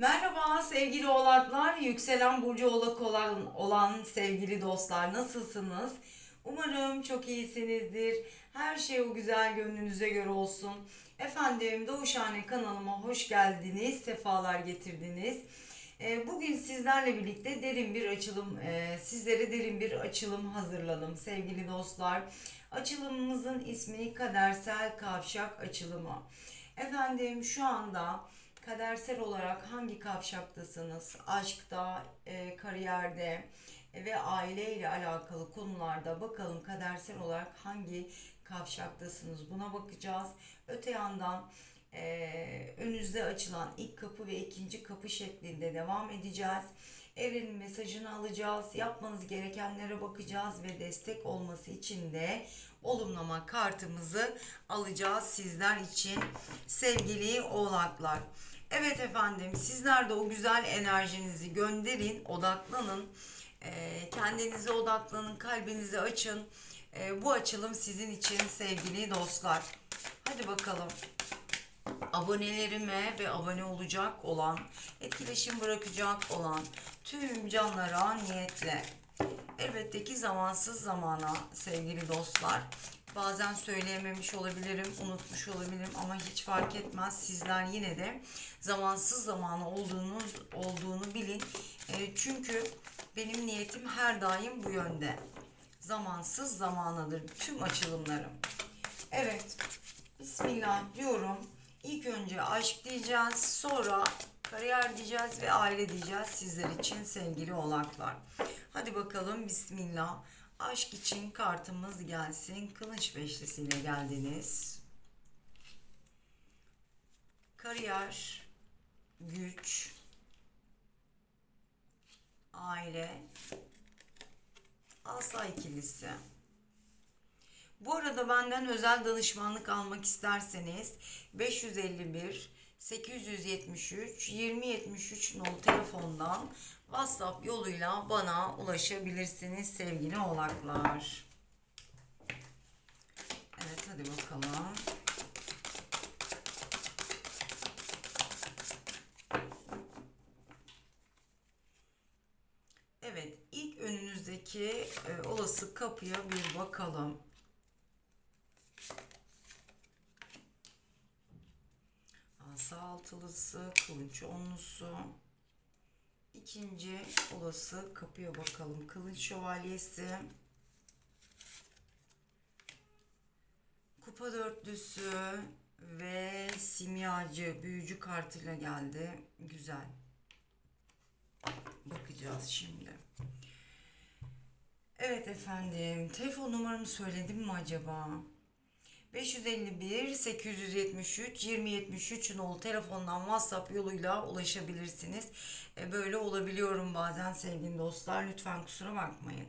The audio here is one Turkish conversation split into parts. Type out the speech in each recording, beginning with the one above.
Merhaba sevgili oğlaklar, yükselen burcu oğlak olan, olan sevgili dostlar nasılsınız? Umarım çok iyisinizdir. Her şey o güzel gönlünüze göre olsun. Efendim Doğuşhane kanalıma hoş geldiniz, sefalar getirdiniz. Ee, Bugün sizlerle birlikte derin bir açılım, e, sizlere derin bir açılım hazırladım sevgili dostlar. Açılımımızın ismi Kadersel Kavşak Açılımı. Efendim şu anda kadersel olarak hangi kavşaktasınız? Aşkta, e, kariyerde ve aile ile alakalı konularda bakalım kadersel olarak hangi kavşaktasınız? Buna bakacağız. Öte yandan e, önünüzde açılan ilk kapı ve ikinci kapı şeklinde devam edeceğiz. Evrenin mesajını alacağız. Yapmanız gerekenlere bakacağız ve destek olması için de olumlama kartımızı alacağız sizler için sevgili oğlaklar. Evet efendim sizler de o güzel enerjinizi gönderin, odaklanın. Ee, kendinize odaklanın, kalbinizi açın. Ee, bu açılım sizin için sevgili dostlar. Hadi bakalım abonelerime ve abone olacak olan, etkileşim bırakacak olan tüm canlara niyetle. Elbette ki zamansız zamana sevgili dostlar. Bazen söyleyememiş olabilirim, unutmuş olabilirim ama hiç fark etmez. Sizler yine de zamansız zamanı olduğunuz olduğunu bilin. E, çünkü benim niyetim her daim bu yönde. Zamansız zamanadır tüm açılımlarım. Evet. Bismillah diyorum. İlk önce aşk diyeceğiz, sonra kariyer diyeceğiz ve aile diyeceğiz sizler için sevgili oğlaklar. Hadi bakalım Bismillah. Aşk için kartımız gelsin. Kılıç beşlisiyle geldiniz. Kariyer, güç, aile, asa ikilisi. Bu arada benden özel danışmanlık almak isterseniz 551 873 2073 nolu telefondan WhatsApp yoluyla bana ulaşabilirsiniz sevgili oğlaklar. Evet hadi bakalım. Evet ilk önünüzdeki e, olası kapıya bir bakalım. Asa altılısı, kılıç onlusu. İkinci olası kapıya bakalım. Kılıç şövalyesi. Kupa dörtlüsü ve simyacı büyücü kartıyla geldi. Güzel. Bakacağız şimdi. Evet efendim. Telefon numaramı söyledim mi acaba? 551 873 2073 nolu telefondan WhatsApp yoluyla ulaşabilirsiniz. E, Böyle olabiliyorum bazen sevgili dostlar. Lütfen kusura bakmayın.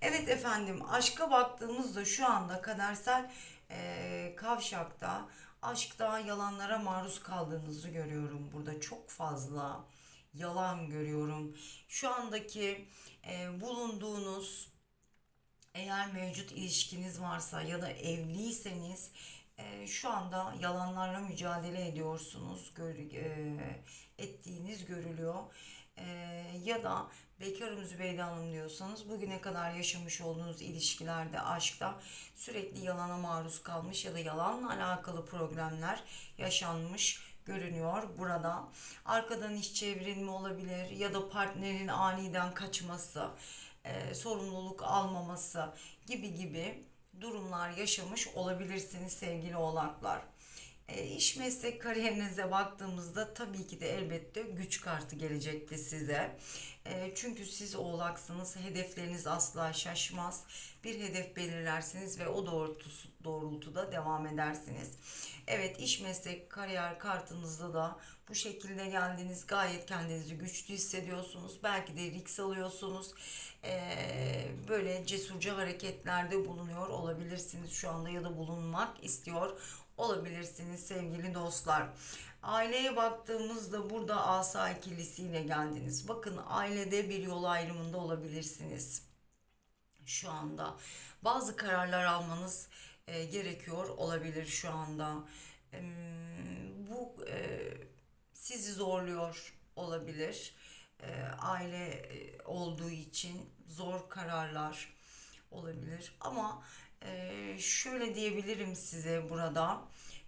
Evet efendim aşka baktığımızda şu anda kadersel e, kavşakta aşkta yalanlara maruz kaldığınızı görüyorum. Burada çok fazla yalan görüyorum. Şu andaki e, bulunduğunuz eğer mevcut ilişkiniz varsa ya da evliyseniz e, şu anda yalanlarla mücadele ediyorsunuz. Gör, e, ettiğiniz görülüyor. E, ya da bekarım Zübeyde Hanım diyorsanız bugüne kadar yaşamış olduğunuz ilişkilerde, aşkta sürekli yalana maruz kalmış ya da yalanla alakalı problemler yaşanmış görünüyor burada. Arkadan iş çevrilme olabilir ya da partnerin aniden kaçması, e, sorumluluk almaması gibi gibi durumlar yaşamış olabilirsiniz sevgili oğlaklar. E, iş meslek kariyerinize baktığımızda tabii ki de elbette güç kartı gelecekti size. E, çünkü siz oğlaksınız, hedefleriniz asla şaşmaz. Bir hedef belirlersiniz ve o doğrultuda devam edersiniz. Evet iş meslek kariyer kartınızda da bu şekilde geldiniz. Gayet kendinizi güçlü hissediyorsunuz. Belki de risk alıyorsunuz. Ee, böyle cesurca hareketlerde bulunuyor olabilirsiniz şu anda ya da bulunmak istiyor olabilirsiniz sevgili dostlar. Aileye baktığımızda burada asa ikilisiyle geldiniz. Bakın ailede bir yol ayrımında olabilirsiniz şu anda. Bazı kararlar almanız e, gerekiyor olabilir şu anda. E, bu e, sizi zorluyor. olabilir. E, aile e, olduğu için zor kararlar olabilir. Ama e, şöyle diyebilirim size burada.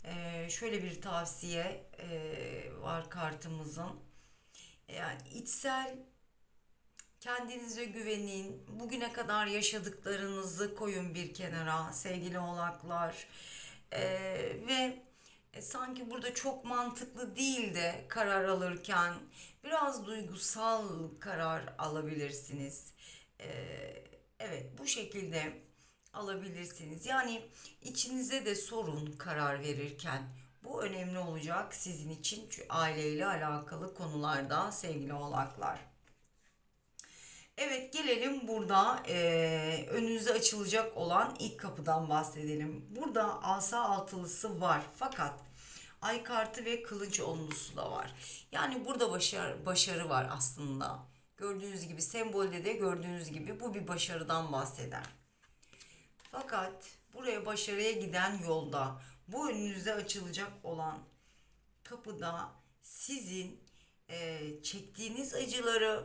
E, şöyle bir tavsiye e, var kartımızın. Yani içsel Kendinize güvenin. Bugüne kadar yaşadıklarınızı koyun bir kenara sevgili oğlaklar. Ee, ve e, sanki burada çok mantıklı değil de karar alırken biraz duygusal karar alabilirsiniz. Ee, evet bu şekilde alabilirsiniz. Yani içinize de sorun karar verirken. Bu önemli olacak sizin için aileyle alakalı konularda sevgili oğlaklar. Evet gelelim burada eee önünüze açılacak olan ilk kapıdan bahsedelim. Burada asa altılısı var fakat ay kartı ve kılıç onlusu da var. Yani burada başarı, başarı var aslında. Gördüğünüz gibi sembolde de gördüğünüz gibi bu bir başarıdan bahseder. Fakat buraya başarıya giden yolda bu önünüze açılacak olan kapıda sizin eee, çektiğiniz acıları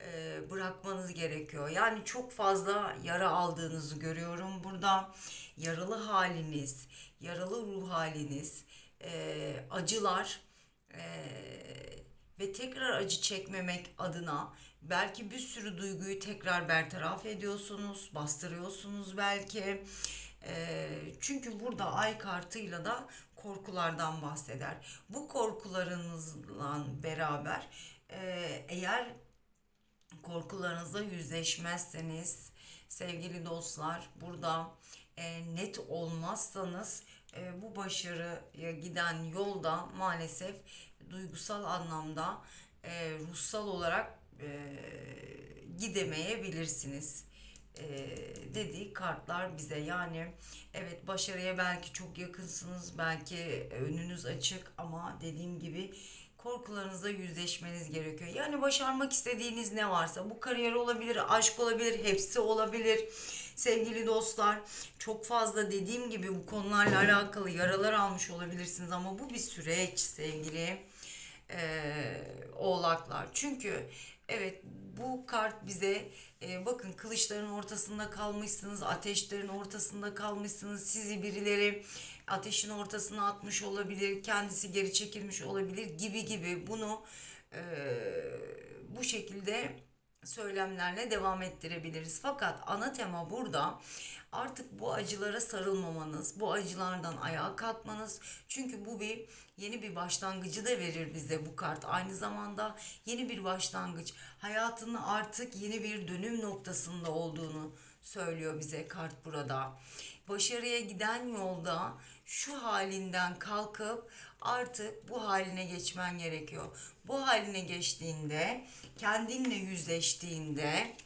e, bırakmanız gerekiyor. Yani çok fazla yara aldığınızı görüyorum burada. Yaralı haliniz, yaralı ruh haliniz, e, acılar e, ve tekrar acı çekmemek adına belki bir sürü duyguyu tekrar bertaraf ediyorsunuz, bastırıyorsunuz belki. E, çünkü burada ay kartıyla da korkulardan bahseder. Bu korkularınızla beraber e, eğer korkularınızla yüzleşmezseniz sevgili dostlar burada e, net olmazsanız e, bu başarıya giden yolda maalesef duygusal anlamda e, ruhsal olarak e, gidemeyebilirsiniz e, dediği kartlar bize yani evet başarıya belki çok yakınsınız belki önünüz açık ama dediğim gibi korkularınızla yüzleşmeniz gerekiyor. Yani başarmak istediğiniz ne varsa bu kariyer olabilir, aşk olabilir, hepsi olabilir. Sevgili dostlar çok fazla dediğim gibi bu konularla alakalı yaralar almış olabilirsiniz ama bu bir süreç sevgili eee, oğlaklar. Çünkü evet bu kart bize e, bakın kılıçların ortasında kalmışsınız, ateşlerin ortasında kalmışsınız. Sizi birileri ateşin ortasına atmış olabilir, kendisi geri çekilmiş olabilir gibi gibi bunu e, bu şekilde söylemlerle devam ettirebiliriz. Fakat ana tema burada artık bu acılara sarılmamanız, bu acılardan ayağa kalkmanız. Çünkü bu bir yeni bir başlangıcı da verir bize bu kart. Aynı zamanda yeni bir başlangıç. Hayatının artık yeni bir dönüm noktasında olduğunu söylüyor bize kart burada. Başarıya giden yolda şu halinden kalkıp artık bu haline geçmen gerekiyor. Bu haline geçtiğinde, kendinle yüzleştiğinde,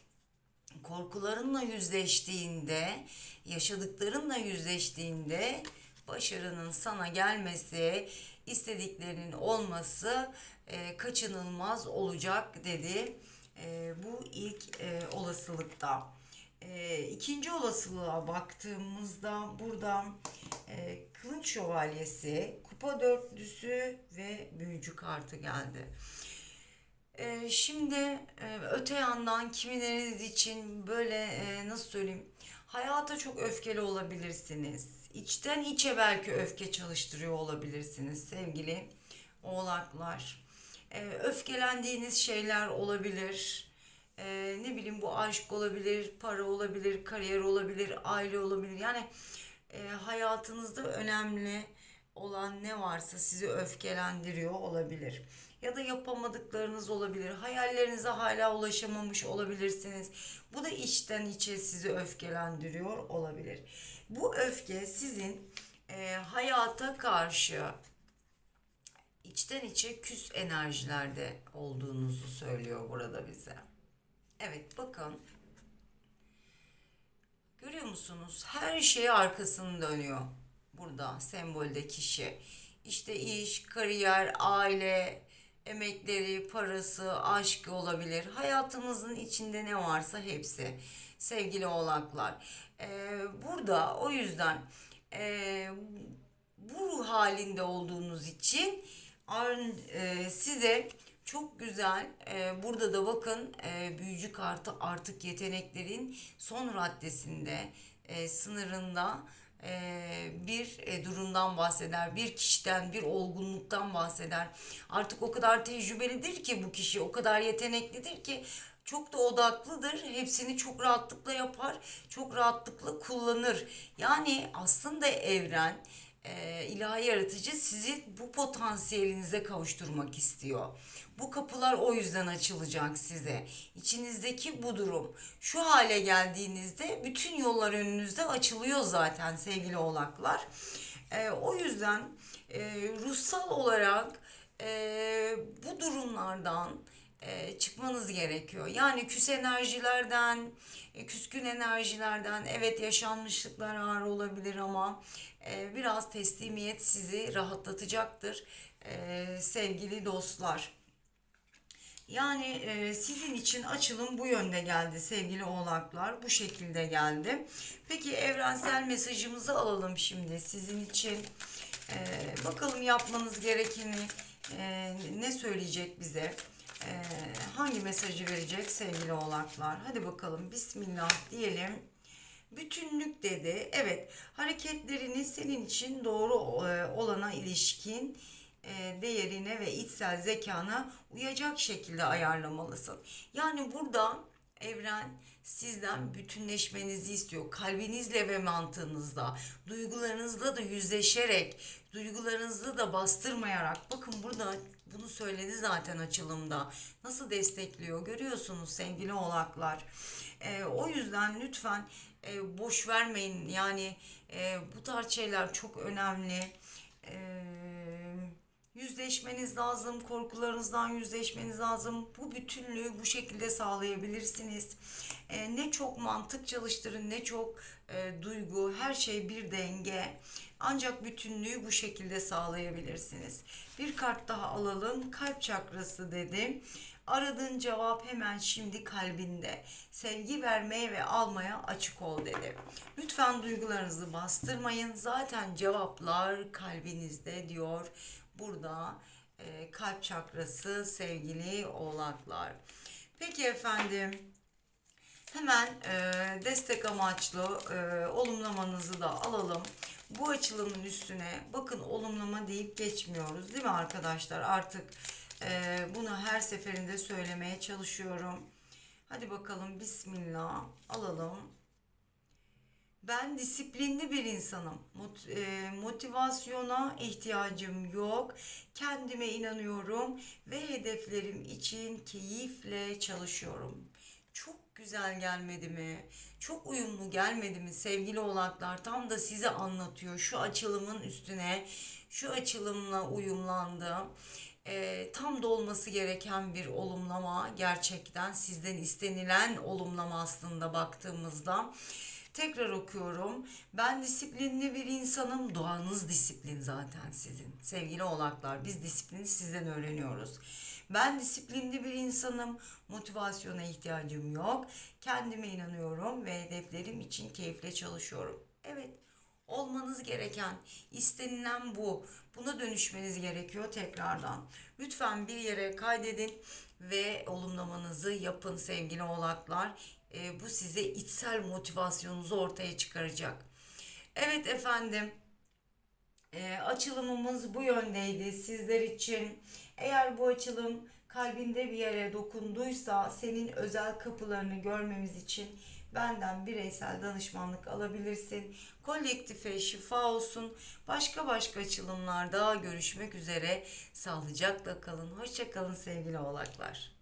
korkularınla yüzleştiğinde, yaşadıklarınla yüzleştiğinde başarının sana gelmesi, istediklerinin olması e, kaçınılmaz olacak dedi. E, bu ilk e, olasılıkta. E, ikinci olasılığa baktığımızda burada e, Kılıç Şövalyesi, Kupa Dörtlüsü ve Büyücü kartı geldi. Ee, şimdi e, öte yandan kimileriniz için böyle e, nasıl söyleyeyim hayata çok öfkeli olabilirsiniz. İçten içe belki öfke çalıştırıyor olabilirsiniz sevgili oğlaklar. Ee, öfkelendiğiniz şeyler olabilir. Ee, ne bileyim bu aşk olabilir, para olabilir, kariyer olabilir, aile olabilir. Yani e, hayatınızda önemli olan ne varsa sizi öfkelendiriyor olabilir. Ya da yapamadıklarınız olabilir. Hayallerinize hala ulaşamamış olabilirsiniz. Bu da içten içe sizi öfkelendiriyor olabilir. Bu öfke sizin e, hayata karşı içten içe küs enerjilerde olduğunuzu söylüyor burada bize. Evet bakın. Görüyor musunuz? Her şey arkasını dönüyor. Burada sembolde kişi. İşte iş, kariyer, aile, emekleri, parası, aşkı olabilir. Hayatımızın içinde ne varsa hepsi. Sevgili oğlaklar. Ee, burada o yüzden e, bu ruh halinde olduğunuz için e, size Çok güzel. Ee, burada da bakın e, büyücü kartı artık yeteneklerin son raddesinde, e, sınırında e, bir e, durumdan bahseder. Bir kişiden, bir olgunluktan bahseder. Artık o kadar tecrübelidir ki bu kişi, o kadar yeteneklidir ki çok da odaklıdır. Hepsini çok rahatlıkla yapar, çok rahatlıkla kullanır. Yani aslında evren e, ilahi yaratıcı sizi bu potansiyelinize kavuşturmak istiyor. Bu kapılar o yüzden açılacak size. İçinizdeki bu durum. Şu hale geldiğinizde bütün yollar önünüzde açılıyor zaten sevgili oğlaklar. E, o yüzden e, ruhsal olarak e, bu durumlardan e, çıkmanız gerekiyor. Yani küs enerjilerden, e, küskün enerjilerden evet yaşanmışlıklar ağır olabilir ama e, biraz teslimiyet sizi rahatlatacaktır e, sevgili dostlar. Yani sizin için açılım bu yönde geldi sevgili oğlaklar. Bu şekilde geldi. Peki evrensel mesajımızı alalım şimdi sizin için. Bakalım yapmanız gerekeni ne söyleyecek bize? E, hangi mesajı verecek sevgili oğlaklar? Hadi bakalım bismillah diyelim. Bütünlük dedi. Evet hareketlerini senin için doğru e, olana ilişkin e, değerine ve içsel zekana uyacak şekilde ayarlamalısın. Yani burada evren sizden bütünleşmenizi istiyor. Kalbinizle ve mantığınızla, duygularınızla da yüzleşerek, duygularınızı da bastırmayarak. Bakın burada bunu söyledi zaten açılımda. Nasıl destekliyor görüyorsunuz sevgili oğlaklar. E, o yüzden lütfen e, boş vermeyin. Yani e, bu tarz şeyler çok önemli. Eee yüzleşmeniz lazım, korkularınızdan yüzleşmeniz lazım. Bu bütünlüğü bu şekilde sağlayabilirsiniz. E, ne çok mantık çalıştırın, ne çok e, duygu, her şey bir denge. Ancak bütünlüğü bu şekilde sağlayabilirsiniz. Bir kart daha alalım. Kalp çakrası dedim. Aradığın cevap hemen şimdi kalbinde. Sevgi vermeye ve almaya açık ol dedi. Lütfen duygularınızı bastırmayın. Zaten cevaplar kalbinizde diyor burada e, kalp çakrası sevgili oğlaklar. Peki efendim hemen e, destek amaçlı e, olumlamanızı da alalım. Bu açılımın üstüne bakın olumlama deyip geçmiyoruz değil mi arkadaşlar? Artık e, bunu her seferinde söylemeye çalışıyorum. Hadi bakalım bismillah alalım. Ben disiplinli bir insanım. Mot- e, motivasyona ihtiyacım yok. Kendime inanıyorum ve hedeflerim için keyifle çalışıyorum. Çok güzel gelmedi mi? Çok uyumlu gelmedi mi sevgili oğlaklar? Tam da size anlatıyor. Şu açılımın üstüne şu açılımla uyumlandı. E, tam da olması gereken bir olumlama gerçekten sizden istenilen olumlama aslında baktığımızda. Tekrar okuyorum. Ben disiplinli bir insanım. Doğanız disiplin zaten sizin. Sevgili oğlaklar biz disiplini sizden öğreniyoruz. Ben disiplinli bir insanım. Motivasyona ihtiyacım yok. Kendime inanıyorum ve hedeflerim için keyifle çalışıyorum. Evet olmanız gereken, istenilen bu. Buna dönüşmeniz gerekiyor tekrardan. Lütfen bir yere kaydedin ve olumlamanızı yapın sevgili oğlaklar. E, bu size içsel motivasyonunuzu ortaya çıkaracak. Evet efendim. E, açılımımız bu yöndeydi sizler için. Eğer bu açılım kalbinde bir yere dokunduysa senin özel kapılarını görmemiz için benden bireysel danışmanlık alabilirsin. Kolektife şifa olsun. Başka başka açılımlarda görüşmek üzere. Sağlıcakla kalın. Hoşça kalın sevgili oğlaklar.